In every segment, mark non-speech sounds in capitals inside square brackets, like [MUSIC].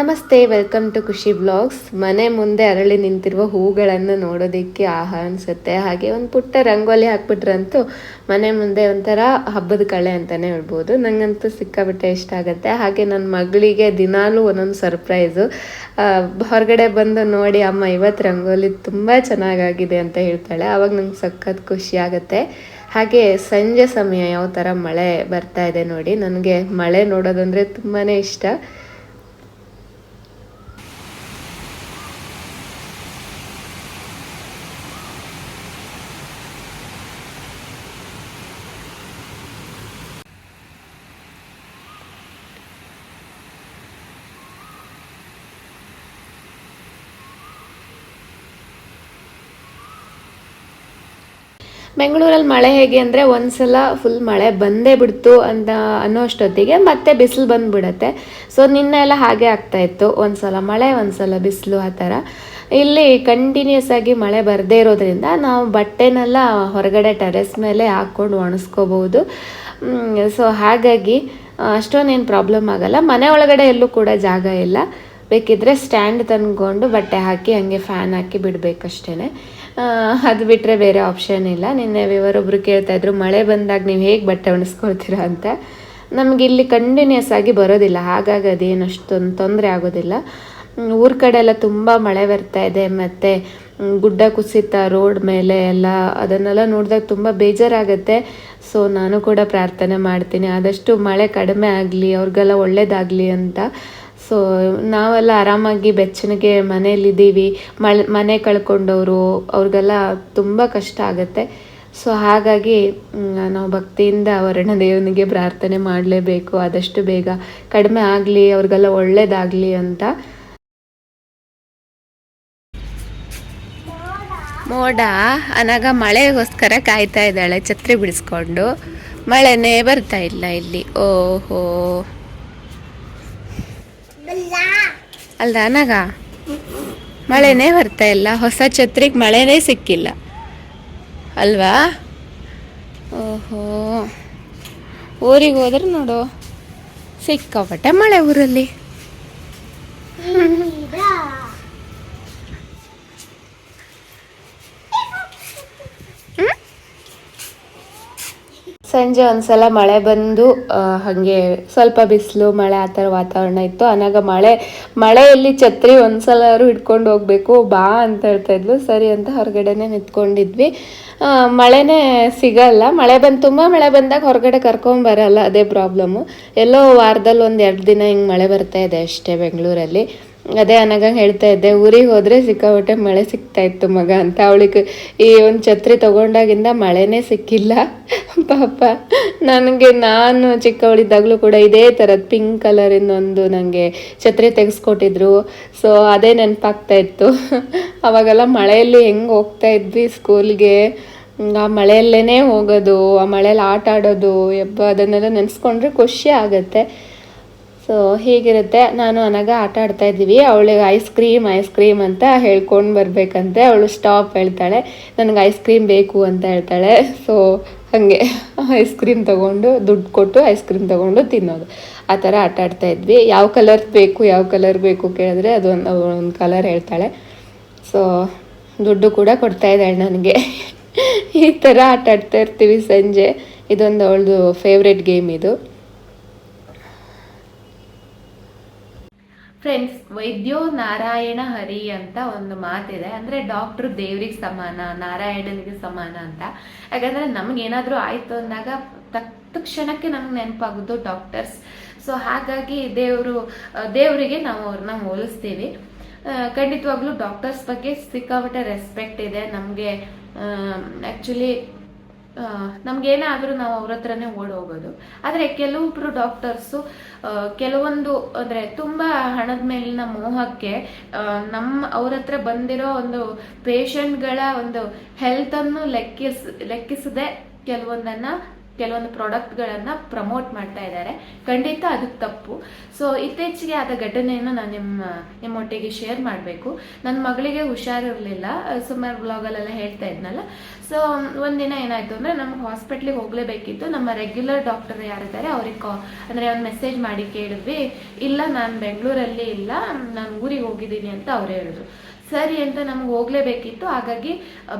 ನಮಸ್ತೆ, welcome to ಖುಷಿ blogs. ಮನೆ ಮುಂದೆ ಅರಳಿ ನಿಂತಿರುವ ಹೂಗಳನ್ನು ನೋಡೋದಕ್ಕೆ ಆಹಾ ಅನಿಸುತ್ತೆ. ಹಾಗೆ ಒಂದು ಪುಟ್ಟ ರಂಗೋಲಿ ಹಾಕ್ಬಿಟ್ರಂತೂ ಮನೆ ಮುಂದೆ ಒಂಥರ ಹಬ್ಬದ ಕಳೆ ಅಂತಲೇ ಹೇಳ್ಬೋದು. ನನಗಂತೂ ಸಿಕ್ಕಾಬಿಟ್ಟೆ ಇಷ್ಟ ಆಗುತ್ತೆ. ಹಾಗೆ ನನ್ನ ಮಗಳಿಗೆ ದಿನಾಲೂ ಒಂದೊಂದು ಸರ್ಪ್ರೈಸು ಹೊರಗಡೆ ಬಂದು ನೋಡಿ, ಅಮ್ಮ ಇವತ್ತು ರಂಗೋಲಿ ತುಂಬ ಚೆನ್ನಾಗಾಗಿದೆ ಅಂತ ಹೇಳ್ತಾಳೆ. ಆವಾಗ ನಂಗೆ ಸಖತ್ ಖುಷಿ ಆಗುತ್ತೆ. ಹಾಗೆ ಸಂಜೆ ಸಮಯ ಯಾವ ಥರ ಮಳೆ ಬರ್ತಾ ಇದೆ ನೋಡಿ, ನನಗೆ ಮಳೆ ನೋಡೋದಂದರೆ ತುಂಬಾ ಇಷ್ಟ. ಬೆಂಗಳೂರಲ್ಲಿ ಮಳೆ ಹೇಗೆ ಅಂದರೆ ಒಂದ್ಸಲ ಫುಲ್ ಮಳೆ ಬಂದೇ ಬಿಡ್ತು ಅಂತ ಅನ್ನೋ ಅಷ್ಟೊತ್ತಿಗೆ ಮತ್ತೆ ಬಿಸಿಲು ಬಂದ್ಬಿಡತ್ತೆ. ಸೊ ನಿನ್ನೆ ಎಲ್ಲ ಹಾಗೆ ಆಗ್ತಾ ಇತ್ತು. ಒಂದ್ಸಲ ಮಳೆ, ಒಂದ್ಸಲ ಬಿಸಿಲು ಆ ಥರ. ಇಲ್ಲಿ ಕಂಟಿನ್ಯೂಸ್ ಆಗಿ ಮಳೆ ಬರದೇ ಇರೋದ್ರಿಂದ ನಾವು ಬಟ್ಟೆನೆಲ್ಲ ಹೊರಗಡೆ ಟೆರೆಸ್ ಮೇಲೆ ಹಾಕ್ಕೊಂಡು ಒಣಸ್ಕೋಬಹುದು. ಸೊ ಹಾಗಾಗಿ ಅಷ್ಟೊಂದೇನು ಪ್ರಾಬ್ಲಮ್ ಆಗಲ್ಲ. ಮನೆ ಒಳಗಡೆ ಎಲ್ಲೂ ಕೂಡ ಜಾಗ ಇಲ್ಲ. ಬೇಕಿದ್ರೆ ಸ್ಟ್ಯಾಂಡ್ ತಂದ್ಕೊಂಡು ಬಟ್ಟೆ ಹಾಕಿ ಹಂಗೆ ಫ್ಯಾನ್ ಹಾಕಿ ಬಿಡಬೇಕಷ್ಟೇ ಅದು ಬಿಟ್ಟರೆ ಬೇರೆ ಆಪ್ಷನ್ ಇಲ್ಲ. ನಿನ್ನೆ ವಿವರೊಬ್ಬರು ಕೇಳ್ತಾ ಇದ್ರು, ಮಳೆ ಬಂದಾಗ ನೀವು ಹೇಗೆ ಬಟ್ಟೆ ಒಣಸ್ಕೊಳ್ತೀರಾ ಅಂತ? ನಮಗೆ ಇಲ್ಲಿ ಕಂಟಿನ್ಯೂಸ್ ಆಗಿ ಬರೋದಿಲ್ಲ. ಹಾಗಾಗಿ ಅದೇನು ಅಷ್ಟೊಂದು ತೊಂದರೆ ಆಗೋದಿಲ್ಲ. ಊರ ಕಡೆ ಎಲ್ಲ ತುಂಬ ಮಳೆ ಬರ್ತಾ ಇದೆ. ಮತ್ತು ಗುಡ್ಡ ಕುಸಿತ, ರೋಡ್ ಮೇಲೆ ಎಲ್ಲ ಅದನ್ನೆಲ್ಲ ನೋಡಿದಾಗ ತುಂಬ ಬೇಜಾರಾಗುತ್ತೆ. ಸೊ ನಾನು ಕೂಡ ಪ್ರಾರ್ಥನೆ ಮಾಡ್ತೀನಿ. ಆದಷ್ಟು ಮಳೆ ಕಡಿಮೆ ಆಗಲಿ, ಅವ್ರಿಗೆಲ್ಲ ಒಳ್ಳೇದಾಗಲಿ ಅಂತ. ಸೊ ನಾವೆಲ್ಲ ಆರಾಮಾಗಿ ಬೆಚ್ಚನಿಗೆ ಮನೇಲಿದ್ದೀವಿ ಮಳೆ, ಮನೆ ಕಳ್ಕೊಂಡವರು, ಅವ್ರಿಗೆಲ್ಲ ತುಂಬ ಕಷ್ಟ ಆಗುತ್ತೆ. ಸೊ ಹಾಗಾಗಿ ನಾವು ಭಕ್ತಿಯಿಂದ ವರ್ಣ ದೇವನಿಗೆ ಪ್ರಾರ್ಥನೆ ಮಾಡಲೇಬೇಕು. ಆದಷ್ಟು ಬೇಗ ಕಡಿಮೆ ಆಗಲಿ, ಅವ್ರಿಗೆಲ್ಲ ಒಳ್ಳೇದಾಗಲಿ ಅಂತ. ಮೋಡ ಅನಾಗ ಮಳೆಗೋಸ್ಕರ ಕಾಯ್ತಾ ಇದ್ದಾಳೆ, ಛತ್ರಿ ಬಿಡಿಸ್ಕೊಂಡು. ಮಳೆನೇ ಬರ್ತಾ ಇಲ್ಲ ಇಲ್ಲಿ. ಓಹೋ. ಅಲ್ದ ನನಗ ಮಳೆನೇ ಬರ್ತಾ ಇಲ್ಲ. ಹೊಸ ಛತ್ರಿಗೆ ಮಳೆನೇ ಸಿಕ್ಕಿಲ್ಲ. ಅಲ್ವಾ? ಓಹೋ. ಊರಿಗೆ ಹೋದ್ರೆ ನೋಡು. ಸಿಕ್ಕಾಪಟ್ಟೆ ಮಳೆ ಊರಲ್ಲಿ. ಸಂಜೆ ಒಂದ್ಸಲ ಮಳೆ ಬಂದು ಹಂಗೆ ಸ್ವಲ್ಪ ಬಿಸಿಲು, ಮಳೆ ಆ ಥರ ವಾತಾವರಣ ಇತ್ತು. ಅನಾಗ ಮಳೆ, ಮಳೆಯಲ್ಲಿ ಛತ್ರಿ ಒಂದ್ಸಲಾದ್ರು ಹಿಡ್ಕೊಂಡು ಹೋಗ್ಬೇಕು, ಬಾ ಅಂತ ಹೇಳ್ತಾ ಇದ್ಲು. ಸರಿ ಅಂತ ಹೊರಗಡೆನೆ ನಿಂತ್ಕೊಂಡಿದ್ವಿ. ಮಳೆನೇ ಸಿಗಲ್ಲ. ಮಳೆ ಬಂದು, ತುಂಬ ಮಳೆ ಬಂದಾಗ ಹೊರಗಡೆ ಕರ್ಕೊಂಡ್ ಬರಲ್ಲ, ಅದೇ ಪ್ರಾಬ್ಲಮ್ಮು ಎಲ್ಲೋ ವಾರದಲ್ಲಿ ಒಂದು ಎರಡು ದಿನ ಹಿಂಗೆ ಮಳೆ ಬರ್ತಾ ಇದೆ ಅಷ್ಟೇ ಬೆಂಗಳೂರಲ್ಲಿ. ಅದೇ ಅನಗ ಹೇಳ್ತಾ ಇದ್ದೆ, ಊರಿಗೆ ಹೋದ್ರೆ ಸಿಕ್ಕಾಪಟ್ಟೆ ಮಳೆ ಸಿಗ್ತಾ ಇತ್ತು ಮಗ ಅಂತ. ಅವಳಿಗೆ ಈ ಒಂದು ಛತ್ರಿ ತಗೊಂಡಾಗಿಂದ ಮಳೆನೇ ಸಿಕ್ಕಿಲ್ಲ. [LAUGHS] ಪಾಪ, ನನಗೆ ನಾನು ಚಿಕ್ಕವಳಿದ್ದಾಗಲೂ ಕೂಡ ಇದೇ ಥರದ್ದು ಪಿಂಕ್ ಕಲರಿಂದ ಒಂದು ನನಗೆ ಛತ್ರಿ ತೆಗೆಸ್ಕೊಟ್ಟಿದ್ರು. ಸೊ ಅದೇ ನೆನಪಾಗ್ತಾ ಇತ್ತು. [LAUGHS] ಅವಾಗೆಲ್ಲ ಮಳೆಯಲ್ಲಿ ಹೆಂಗೆ ಹೋಗ್ತಾ ಇದ್ವಿ ಸ್ಕೂಲ್ಗೆ ಆ ಮಳೆಯಲ್ಲೇನೆ ಹೋಗೋದು, ಆ ಮಳೆಯಲ್ಲಿ ಆಟ ಆಡೋದು ಎಬ್ಬ ಅದನ್ನೆಲ್ಲ ನೆನೆಸ್ಕೊಂಡ್ರೆ ಖುಷಿ ಆಗುತ್ತೆ. ಸೊ ಹೀಗಿರುತ್ತೆ? ನಾನು ಅನಗ ಆಟ ಆಡ್ತಾ ಇದ್ದೀವಿ. ಅವಳಿಗೆ ಐಸ್ ಕ್ರೀಮ್ ಐಸ್ ಕ್ರೀಮ್ ಅಂತ ಹೇಳ್ಕೊಂಡು ಬರಬೇಕಂತೆ. ಅವಳು ಸ್ಟಾಪ್ ಹೇಳ್ತಾಳೆ. ನನಗೆ ಐಸ್ ಕ್ರೀಮ್ ಬೇಕು ಅಂತ ಹೇಳ್ತಾಳೆ. ಸೊ ಹಾಗೆ ಐಸ್ ಕ್ರೀಮ್ ತಗೊಂಡು ದುಡ್ಡು ಕೊಟ್ಟು ಐಸ್ ಕ್ರೀಮ್ ತಗೊಂಡು ತಿನ್ನೋದು. ಆ ಥರ ಆಟ ಆಡ್ತಾ ಇದ್ವಿ. ಯಾವ ಕಲರ್ ಬೇಕು, ಯಾವ ಕಲರ್ ಬೇಕು ಕೇಳಿದ್ರೆ ಅದೊಂದು ಒಂದು ಕಲರ್ ಹೇಳ್ತಾಳೆ. ಸೊ ದುಡ್ಡು ಕೂಡ ಕೊಡ್ತಾ ಇದ್ದಾಳೆ ನನಗೆ. ಈ ಥರ ಆಟ ಆಡ್ತಾ ಇರ್ತೀವಿ ಸಂಜೆ. ಇದೊಂದು ಅವಳದು ಫೇವ್ರೆಟ್ ಗೇಮ್ ಇದು. ಫ್ರೆಂಡ್ಸ್ ವೈದ್ಯೋ ನಾರಾಯಣ ಹರಿ ಅಂತ ಒಂದು ಮಾತಿದೆ. ಅಂದ್ರೆ ಡಾಕ್ಟರ್ ದೇವ್ರಿಗೆ ಸಮಾನ, ನಾರಾಯಣನಿಗೆ ಸಮಾನ ಅಂತ. ಯಾಕಂದ್ರೆ ನಮ್ಗೇನಾದ್ರೂ ಆಯ್ತು ಅಂದಾಗ ತಕ್ ಕ್ಷಣಕ್ಕೆ ನಮ್ಗೆ ನೆನಪಾಗೋದು ಡಾಕ್ಟರ್ಸ್ ಸೊ ಹಾಗಾಗಿ ದೇವರು ದೇವರಿಗೆ ನಾವು ಅವ್ರನ್ನ ಹೋಲಿಸ್ತೀವಿ. ಖಂಡಿತವಾಗ್ಲೂ ಡಾಕ್ಟರ್ಸ್ ಬಗ್ಗೆ ಸಿಕ್ಕಾಪಟ್ಟೆ ರೆಸ್ಪೆಕ್ಟ್ ಇದೆ. ನಮಗೆ ಆ್ಯಕ್ಚುಲಿ ನಮ್ಗೇನಾದ್ರೂ ನಾವು ಅವ್ರ ಹತ್ರನೇ ಓಡ್ ಹೋಗೋದು ಆದರೆ ಕೆಲವೊಬ್ರು ಡಾಕ್ಟರ್ಸು ಕೆಲವೊಂದು ಅಂದ್ರೆ ತುಂಬಾ ಹಣದ ಮೇಲಿನ ಮೋಹಕ್ಕೆ ನಮ್ಮ ಅವ್ರ ಹತ್ರ ಬಂದಿರೋ ಒಂದು ಪೇಷಂಟ್ಗಳ ಒಂದು ಹೆಲ್ತ್ ಅನ್ನು ಲೆಕ್ಕಿಸ್, ಲೆಕ್ಕಿಸದೆ ಕೆಲವೊಂದನ್ನ, ಕೆಲವೊಂದು ಪ್ರಾಡಕ್ಟ್ಗಳನ್ನು ಪ್ರಮೋಟ್ ಮಾಡ್ತಾ ಇದ್ದಾರೆ ಖಂಡಿತ ಅದು ತಪ್ಪು. ಸೊ ಇತ್ತೀಚೆಗೆ ಆದ ಘಟನೆಯನ್ನು ನಾನು ನಿಮ್ಮ ನಿಮ್ಮೊಟ್ಟಿಗೆ ಶೇರ್ ಮಾಡಬೇಕು. ನನ್ನ ಮಗಳಿಗೆ ಹುಷಾರಿರಲಿಲ್ಲ. ಸುಮಾರು ಬ್ಲಾಗಲ್ಲೆಲ್ಲ ಹೇಳ್ತಾ ಇದ್ನಲ್ಲ. ಸೊ ಒಂದಿನ ಏನಾಯ್ತು ಅಂದ್ರೆ ನಮ್ಗೆ ಹಾಸ್ಪಿಟ್ಲಿಗೆ ಹೋಗ್ಲೇಬೇಕಿತ್ತು. ನಮ್ಮ ರೆಗ್ಯುಲರ್ ಡಾಕ್ಟರ್ ಯಾರಿದ್ದಾರೆ ಅವ್ರಿಗೆ ಕಾ ಅಂದ್ರೆ ಒಂದು ಮೆಸೇಜ್ ಮಾಡಿ ಕೇಳಿದ್ವಿ. ಇಲ್ಲ, ನಾನು ಬೆಂಗಳೂರಲ್ಲಿ ಇಲ್ಲ, ನಾನು ಊರಿಗೆ ಹೋಗಿದ್ದೀನಿ ಅಂತ ಅವ್ರು ಹೇಳಿದ್ರು. ಸರಿ ಅಂತ ನಮ್ಗೆ ಹೋಗ್ಲೇಬೇಕಿತ್ತು. ಹಾಗಾಗಿ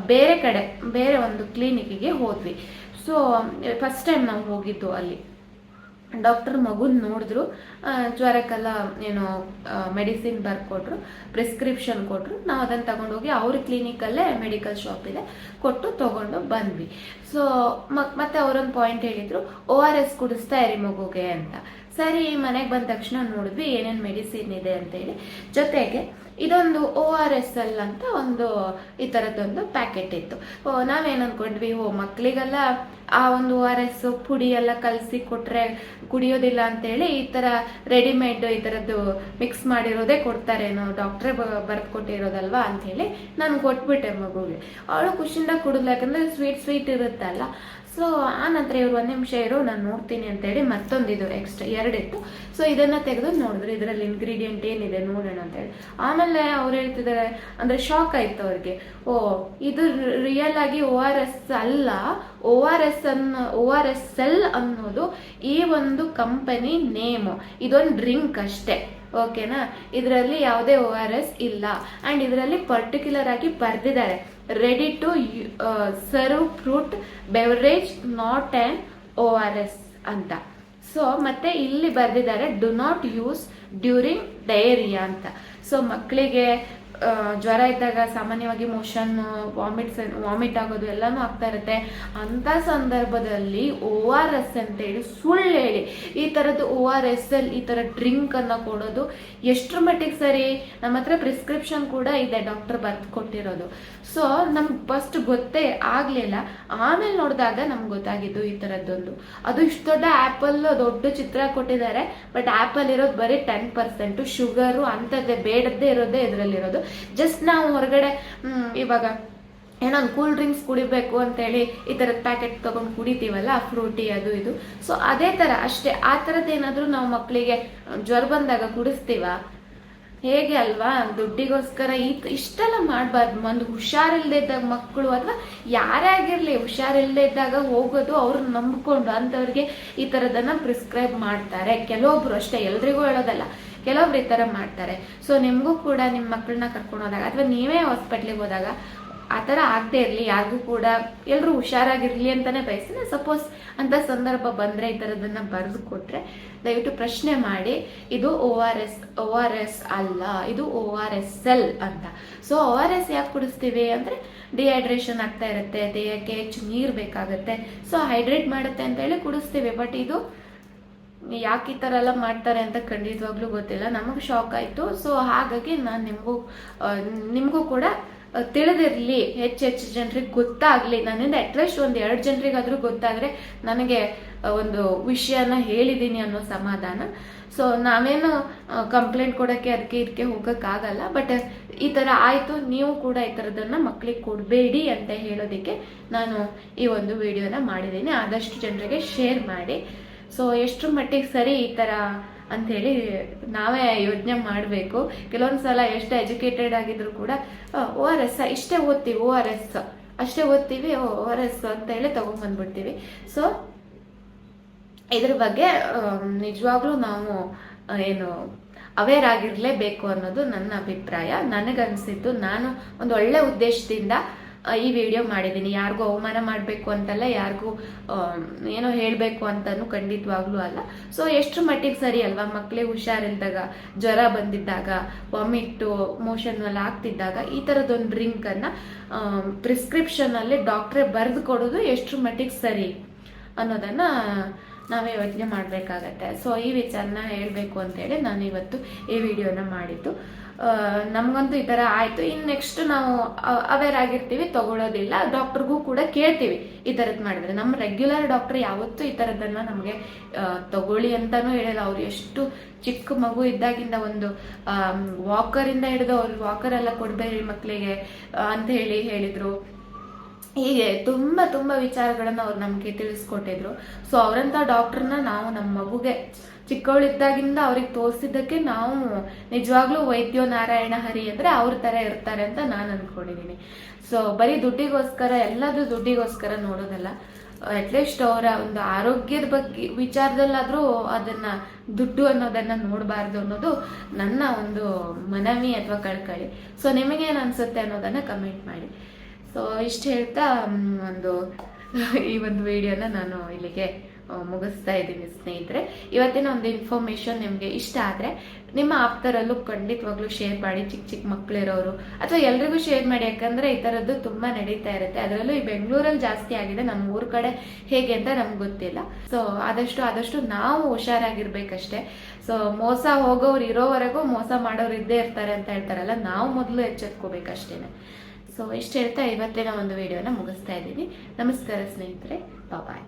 ಬೇರೆ ಕಡೆ, ಬೇರೆ ಒಂದು ಕ್ಲಿನಿಕ್ಕಿಗೆ ಹೋದ್ವಿ. ಸೊ ಫಸ್ಟ್ ಟೈಮ್ ನಾವು ಹೋಗಿದ್ದು ಅಲ್ಲಿ. ಡಾಕ್ಟರ್ ಮಗುನ ನೋಡಿದ್ರು. ಜ್ವರಕ್ಕೆಲ್ಲ ಏನು ಮೆಡಿಸಿನ್ ಬರ್ಕೊಟ್ರು ಪ್ರಿಸ್ಕ್ರಿಪ್ಷನ್ ಕೊಟ್ರು. ನಾವು ಅದನ್ನು ತಗೊಂಡೋಗಿ ಅವ್ರ ಕ್ಲಿನಿಕಲ್ಲೇ ಮೆಡಿಕಲ್ ಶಾಪ್ ಇದೆ ಕೊಟ್ಟು ತಗೊಂಡು ಬಂದ್ವಿ. ಸೊ ಮತ್ತೆ ಅವರೊಂದು ಪಾಯಿಂಟ್ ಹೇಳಿದ್ರು ಓ ಆರ್ ಎಸ್ ಕುಡಿಸ್ತಾ ಇರಿ ಮಗುಗೆ ಅಂತ. ಸರಿ, ಮನೆಗೆ ಬಂದ ತಕ್ಷಣ ನೋಡಿದ್ವಿ ಏನೇನು ಮೆಡಿಸಿನ್ ಇದೆ ಅಂತೇಳಿ. ಜೊತೆಗೆ ಇದೊಂದು ಓ ಆರ್ ಎಸ್ ಎಲ್ ಅಂತ ಒಂದು ಈ ಥರದ್ದೊಂದು ಪ್ಯಾಕೆಟ್ ಇತ್ತು. ನಾವೇನು ಅನ್ಕೊಂಡ್ವಿ ಓ ಮಕ್ಕಳಿಗೆಲ್ಲ ಆ ಒಂದು ಓ ಆರ್ ಎಸ್ ಪುಡಿ ಎಲ್ಲ ಕಲಸಿ ಕೊಟ್ರೆ ಕುಡಿಯೋದಿಲ್ಲ ಅಂತೇಳಿ ಈ ಥರ ರೆಡಿಮೇಡ್ ಈ ಥರದ್ದು ಮಿಕ್ಸ್ ಮಾಡಿರೋದೇ ಕೊಡ್ತಾರೇನೋ ಡಾಕ್ಟ್ರೇ ಬರೆದು ಕೊಟ್ಟಿರೋದಲ್ವಾ ಅಂಥೇಳಿ ನಾನು ಕೊಟ್ಬಿಟ್ಟೆ ಮಗುಗೆ ಅವಳು ಖುಷಿಯಿಂದ ಕುಡಿದ್ಲು. ಯಾಕಂದ್ರೆ ಸ್ವೀಟ್ ಸ್ವೀಟ್ ಇರುತ್ತಲ್ಲ. ಸೊ ಆ ನಂತರ ಇವರು ಒಂದು ನಿಮಿಷ ಇರು, ನಾನು ನೋಡ್ತೀನಿ ಅಂತೇಳಿ ಮತ್ತೊಂದಿದು ಎಕ್ಸ್ಟ್ರಾ ಎರಡಿತ್ತು. ಸೊ ಇದನ್ನ ತೆಗೆದು ನೋಡಿದ್ರು, ಇದರಲ್ಲಿ ಇಂಗ್ರೀಡಿಯೆಂಟ್ ಏನಿದೆ ನೋಡೋಣ ಅಂತೇಳಿ. ಆಮೇಲೆ ಅವ್ರು ಹೇಳ್ತಿದ್ದಾರೆ, ಅಂದ್ರೆ ಶಾಕ್ ಆಯ್ತು ಅವ್ರಿಗೆ. ಓ, ಇದು ರಿಯಲ್ ಆಗಿ ಓ ಆರ್ ಎಸ್ ಅಲ್ಲ. ಓ ಆರ್ ಎಸ್ ಅನ್ನು ಓ ಆರ್ ಎಸ್ ಎಲ್ ಅನ್ನೋದು ಈ ಒಂದು ಕಂಪನಿ ನೇಮು ಇದೊಂದು ಡ್ರಿಂಕ್ ಅಷ್ಟೇ. ಓಕೆನಾ? ಇದರಲ್ಲಿ ಯಾವುದೇ ಓ ಆರ್ ಎಸ್ ಇಲ್ಲ. ಅಂಡ್ ಇದರಲ್ಲಿ ಪರ್ಟಿಕ್ಯುಲರ್ ಆಗಿ ಬರ್ದಿದ್ದಾರೆ. Ready to serve fruit beverage not an O R S ಅಂತ. ಸೊ ಮತ್ತೆ ಇಲ್ಲಿ ಬರ್ದಿದ್ದಾರೆ do not use during diarrhoea ಅಂತ. ಸೊ ಮಕ್ಕಳಿಗೆ ಜ್ವರ ಇದ್ದಾಗ ಸಾಮಾನ್ಯವಾಗಿ ಮೋಷನ್ ವಾಮಿಟ್ಸ್ ವಾಮಿಟ್ ಆಗೋದು ಎಲ್ಲಾನು ಆಗ್ತಾ ಇರುತ್ತೆ. ಅಂತ ಸಂದರ್ಭದಲ್ಲಿ ಓ ಆರ್ ಎಸ್ ಅಂತೇಳಿ ಸುಳ್ಳು ಹೇಳಿ. ಈ ಥರದ್ದು ಓ ಆರ್ ಎಸ್ ಎಲ್ ಈ ಥರ ಡ್ರಿಂಕ್ ಅನ್ನ ಕೊಡೋದು ಎಷ್ಟ್ರ ಮಟ್ಟಿಗೆ ಸರಿ? ನಮ್ಮ ಹತ್ರ ಪ್ರಿಸ್ಕ್ರಿಪ್ಷನ್ ಕೂಡ ಇದೆ ಡಾಕ್ಟರ್ ಬರ್ದು ಕೊಟ್ಟಿರೋದು. ಸೊ ನಮ್ಗೆ ಫಸ್ಟ್ ಗೊತ್ತೇ ಆಗ್ಲಿಲ್ಲ. ಆಮೇಲೆ ನೋಡಿದಾಗ ನಮ್ಗೆ ಗೊತ್ತಾಗಿದ್ದು ಈ ಥರದ್ದೊಂದು ಅದು ಇಷ್ಟು ದೊಡ್ಡ ಆಪಲ್, ದೊಡ್ಡ ಚಿತ್ರ ಕೊಟ್ಟಿದ್ದಾರೆ. ಬಟ್ ಆಪಲ್ ಇರೋದು ಬರೀ ಟೆನ್ ಪರ್ಸೆಂಟು ಶುಗರು ಅಂಥದ್ದೇ, ಬೇಡದ್ದೇ ಇರೋದೇ ಇದರಲ್ಲಿರೋದು. ಜಸ್ಟ್ ನಾವು ಹೊರಗಡೆ ಇವಾಗ ಏನೋ ಒಂದು ಕೂಲ್ ಡ್ರಿಂಕ್ಸ್ ಕುಡಿಬೇಕು ಅಂತೇಳಿ ಈ ಥರದ ಪ್ಯಾಕೆಟ್ ತಗೊಂಡು ಕುಡಿತೀವಲ್ಲ ಫ್ರೂಟಿ ಅದು ಇದು. ಸೊ ಅದೇ ಥರ ಅಷ್ಟೇ, ಆ ಥರದ್ದೇನಾದರೂ ನಾವು ಮಕ್ಕಳಿಗೆ ಜ್ವರ ಬಂದಾಗ ಕುಡಿಸ್ತೀವ? ಹೇಗೆ ಅಲ್ವಾ? ದುಡ್ಡಿಗೋಸ್ಕರ ಈ ಇಷ್ಟೆಲ್ಲ ಮಾಡಬಾರ್ದು. ಒಂದು ಹುಷಾರಿಲ್ಲದೆ ಇದ್ದಾಗ ಮಕ್ಕಳು ಅಥವಾ ಯಾರೇ ಆಗಿರಲಿ ಹುಷಾರಿಲ್ಲದೆ ಇದ್ದಾಗ ಹೋಗೋದು ಅವ್ರನ್ನ ನಂಬಿಕೊಂಡು ಅಂಥವ್ರಿಗೆ ಈ ಥರದನ್ನು ಪ್ರಿಸ್ಕ್ರೈಬ್ ಮಾಡ್ತಾರೆ. ಕೆಲವೊಬ್ರು ಅಷ್ಟೇ, ಎಲ್ರಿಗೂ ಹೇಳೋದಲ್ಲ. ಕೆಲವೊಬ್ರು ಈ ಥರ ಮಾಡ್ತಾರೆ. ಸೊ ನಿಮಗೂ ಕೂಡ ನಿಮ್ಮ ಮಕ್ಕಳನ್ನ ಕರ್ಕೊಂಡು ಹೋದಾಗ ಅಥವಾ ನೀವೇ ಹಾಸ್ಪಿಟ್ಲಿಗೆ ಹೋದಾಗ ಆ ಥರ ಆಗದೆ ಇರಲಿ, ಯಾರಿಗೂ ಕೂಡ ಎಲ್ಲರೂ ಹುಷಾರಾಗಿರಲಿ ಅಂತಲೇ ಬಯಸ್ತೀನಿ ಸಪೋಸ್ ಅಂತ ಸಂದರ್ಭ ಬಂದರೆ ಈ ಥರದನ್ನ ಬರೆದು ಕೊಟ್ರೆ ದಯವಿಟ್ಟು ಪ್ರಶ್ನೆ ಮಾಡಿ, ಇದು O R S O R S ಅಲ್ಲ, ಇದು ಓ ಆರ್ ಎಸ್ ಎಲ್ ಅಂತ. ಸೊ ಓ ಆರ್ ಎಸ್ ಯಾಕೆ ಕುಡಿಸ್ತೀವಿ ಅಂದರೆ ಡಿಹೈಡ್ರೇಷನ್ ಆಗ್ತಾ ಇರುತ್ತೆ, ದೇಹಕ್ಕೆ ಹೆಚ್ಚು ನೀರು ಬೇಕಾಗುತ್ತೆ. ಸೊ ಹೈಡ್ರೇಟ್ ಮಾಡುತ್ತೆ ಅಂತ ಹೇಳಿ ಕುಡಿಸ್ತೀವಿ ಬಟ್ ಇದು ಯಾಕೆ ಈ ಥರ ಎಲ್ಲ ಮಾಡ್ತಾರೆ ಅಂತ ಖಂಡಿತವಾಗ್ಲೂ ಗೊತ್ತಿಲ್ಲ. ನಮಗೆ ಶಾಕ್ ಆಯಿತು. ಸೊ ಹಾಗಾಗಿ ನಾನು ನಿಮಗೂ ನಿಮಗೂ ಕೂಡ ತಿಳಿದಿರಲಿ. ಹೆಚ್ಚು ಹೆಚ್ಚು ಜನರಿಗೆ ಗೊತ್ತಾಗಲಿ. ನನ್ನಿಂದ ಅಟ್ಲೀಸ್ಟ್ ಒಂದು ಎರಡು ಜನರಿಗಾದರೂ ಗೊತ್ತಾದರೆ ನನಗೆ ಒಂದು ವಿಷಯನ ಹೇಳಿದ್ದೀನಿ ಅನ್ನೋ ಸಮಾಧಾನ. ಸೊ ನಾವೇನು ಕಂಪ್ಲೇಂಟ್ ಕೊಡೋಕ್ಕೆ ಅದಕ್ಕೆ ಇದಕ್ಕೆ ಹೋಗೋಕ್ಕಾಗಲ್ಲ. ಬಟ್ ಈ ಥರ ಆಯಿತು. ನೀವು ಕೂಡ ಈ ಥರದನ್ನು ಮಕ್ಕಳಿಗೆ ಕೊಡಬೇಡಿ ಅಂತ ಹೇಳೋದಕ್ಕೆ ನಾನು ಈ ಒಂದು ವಿಡಿಯೋನ ಮಾಡಿದ್ದೀನಿ ಆದಷ್ಟು ಜನರಿಗೆ ಶೇರ್ ಮಾಡಿ. ಸೊ ಎಷ್ಟ್ರ ಮಟ್ಟಿಗೆ ಸರಿ ಈ ಥರ ಅಂಥೇಳಿ ನಾವೇ ಯೋಚನೆ ಮಾಡಬೇಕು. ಕೆಲವೊಂದು ಸಲ ಎಷ್ಟು ಎಜುಕೇಟೆಡ್ ಆಗಿದ್ರು ಕೂಡ ಓ ಆರ್ ಎಸ್ ಇಷ್ಟೇ ಓದ್ತೀವಿ, ಓ ಆರ್ ಎಸ್ ಅಷ್ಟೇ ಓದ್ತೀವಿ, ಓ ಆರ್ ಎಸ್ ಅಂತ ಹೇಳಿ ತಗೊಂಡ್ಬಂದ್ಬಿಡ್ತೀವಿ. ಸೊ ಇದ್ರ ಬಗ್ಗೆ ನಿಜವಾಗ್ಲೂ ನಾವು ಏನು ಅವೇರ್ ಆಗಿರಲೇಬೇಕು ಅನ್ನೋದು ನನ್ನ ಅಭಿಪ್ರಾಯ. ನನಗನ್ಸಿದ್ದು ನಾನು ಒಂದು ಒಳ್ಳೆ ಉದ್ದೇಶದಿಂದ ಈ ವಿಡಿಯೋ ಮಾಡಿದ್ದೀನಿ. ಯಾರಿಗೂ ಅವಮಾನ ಮಾಡಬೇಕು ಅಂತಲ್ಲ, ಯಾರಿಗೂ ಏನೋ ಹೇಳಬೇಕು ಅಂತಲೂ ಖಂಡಿತವಾಗ್ಲೂ ಅಲ್ಲ. ಸೊ ಎಷ್ಟರ ಮಟ್ಟಿಗೆ ಸರಿ ಅಲ್ವಾ? ಮಕ್ಕಳಿಗೆ ಹುಷಾರಿಲ್ದಾಗ, ಜ್ವರ ಬಂದಿದ್ದಾಗ ವಾಮಿಟ್ಟು ಎಲ್ಲ ಆಗ್ತಿದ್ದಾಗ, ಈ ಥರದೊಂದು ಡ್ರಿಂಕನ್ನು ಪ್ರಿಸ್ಕ್ರಿಪ್ಷನಲ್ಲಿ ಡಾಕ್ಟ್ರೇ ಬರೆದು ಕೊಡೋದು ಎಷ್ಟರ ಮಟ್ಟಿಗೆ ಸರಿ ಅನ್ನೋದನ್ನು ನಾವೇ ಯೋಚನೆ ಮಾಡಬೇಕಾಗತ್ತೆ. ಸೊ ಈ ವಿಚಾರನ ಹೇಳಬೇಕು ಅಂತೇಳಿ ನಾನು ಇವತ್ತು ಈ ವಿಡಿಯೋನ ಮಾಡಿದ್ದು. ನಮ್ಗಂತೂ ಈ ಥರ ಆಯಿತು. ಇನ್ನು ನೆಕ್ಸ್ಟ್ ನಾವು ಅವೇರ್ ಆಗಿರ್ತೀವಿ ತಗೊಳ್ಳೋದಿಲ್ಲ ಡಾಕ್ಟ್ರಿಗೂ ಕೂಡ ಕೇಳ್ತೀವಿ ಈ ಥರದ್ದು ಮಾಡಿದ್ರೆ. ನಮ್ಮ ರೆಗ್ಯುಲರ್ ಡಾಕ್ಟರ್ ಯಾವತ್ತೂ ಈ ಥರದ್ದನ್ನು ನಮಗೆ ತಗೊಳ್ಳಿ ಅಂತಾನೂ ಹೇಳಲ್ಲ. ಅವ್ರು ಎಷ್ಟು ಚಿಕ್ಕ ಮಗು ಇದ್ದಾಗಿಂದ ಒಂದು ವಾಕರಿಂದ ಹಿಡಿದು ಅವ್ರು ವಾಕರ್ ಎಲ್ಲ ಕೊಡಬೇಡಿ ಮಕ್ಕಳಿಗೆ ಅಂತ ಹೇಳಿ ಹೇಳಿದ್ರು. ಹೀಗೆ ತುಂಬ ತುಂಬ ವಿಚಾರಗಳನ್ನ ಅವ್ರು ನಮಗೆ ತಿಳಿಸ್ಕೊಟ್ಟಿದ್ರು. ಸೊ ಅವರಂತ ಡಾಕ್ಟರ್ನ ನಾವು ನಮ್ಮ ಮಗುಗೆ ಚಿಕ್ಕವಳಿದ್ದಾಗಿಂದ ಅವ್ರಿಗೆ ತೋರಿಸಿದ್ದಕ್ಕೆ ನಾವು ನಿಜವಾಗ್ಲೂ ವೈದ್ಯೋ ನಾರಾಯಣ ಹರಿ ಅಂದ್ರೆ ಅವ್ರ ತರ ಇರ್ತಾರೆ ಅಂತ ನಾನು ಅನ್ಕೊಂಡಿದ್ದೀನಿ ಸೊ ಬರೀ ದುಡ್ಡಿಗೋಸ್ಕರ ಎಲ್ಲದೂ ದುಡ್ಡಿಗೋಸ್ಕರ ನೋಡೋದಲ್ಲ. ಅಟ್ಲೀಸ್ಟ್ ಅವರ ಒಂದು ಆರೋಗ್ಯದ ಬಗ್ಗೆ ವಿಚಾರದಲ್ಲಾದ್ರೂ ಅದನ್ನ ದುಡ್ಡು ಅನ್ನೋದನ್ನ ನೋಡಬಾರ್ದು ಅನ್ನೋದು ನನ್ನ ಒಂದು ಮನವಿ ಅಥವಾ ಕಳ್ಕಳಿ. ಸೊ ನಿಮಗೇನು ಅನ್ಸುತ್ತೆ ಅನ್ನೋದನ್ನ ಕಮೆಂಟ್ ಮಾಡಿ. ಸೊ ಇಷ್ಟು ಹೇಳ್ತಾ ಒಂದು, ಈ ಒಂದು ವಿಡಿಯೋನ ನಾನು ಇಲ್ಲಿಗೆ ಮುಗಿಸ್ತಾ ಇದ್ದೀನಿ ಸ್ನೇಹಿತರೆ. ಇವತ್ತಿನ ಒಂದು ಇನ್ಫಾರ್ಮೇಶನ್ ನಿಮಗೆ ಇಷ್ಟ ಆದರೆ, ನಿಮ್ಮ ಆಪ್ತರಲ್ಲೂ ಖಂಡಿತವಾಗ್ಲೂ ಶೇರ್ ಮಾಡಿ ಚಿಕ್ಕ ಚಿಕ್ಕ ಮಕ್ಕಳಿರೋರು ಅಥವಾ ಎಲ್ರಿಗೂ ಶೇರ್ ಮಾಡಿ, ಯಾಕಂದ್ರೆ ಈ ಥರದ್ದು ತುಂಬ ನಡೀತಾ ಇರುತ್ತೆ. ಅದರಲ್ಲೂ ಈ ಬೆಂಗಳೂರಲ್ಲಿ ಜಾಸ್ತಿ ಆಗಿದೆ. ನಮ್ಮ ಊರ ಕಡೆ ಹೇಗೆ ಅಂತ ನಮ್ಗೆ ಗೊತ್ತಿಲ್ಲ. ಸೊ ಆದಷ್ಟು ಆದಷ್ಟು ನಾವು ಹುಷಾರಾಗಿರ್ಬೇಕಷ್ಟೇ. ಸೊ ಮೋಸ ಹೋಗೋರು ಇರೋವರೆಗೂ ಮೋಸ ಮಾಡೋರು ಇದ್ದೇ ಇರ್ತಾರೆ ಅಂತ ಹೇಳ್ತಾರಲ್ಲ, ನಾವು ಮೊದಲು ಎಚ್ಚೆತ್ಕೋಬೇಕಷ್ಟೇನೆ. ಸೊ ಇಷ್ಟು ಹೇಳ್ತಾ ಇವತ್ತಿನ ಒಂದು ವಿಡಿಯೋನ ಮುಗಿಸ್ತಾ ಇದ್ದೀನಿ ನಮಸ್ಕಾರ ಸ್ನೇಹಿತರೆ. ಬಾಯ್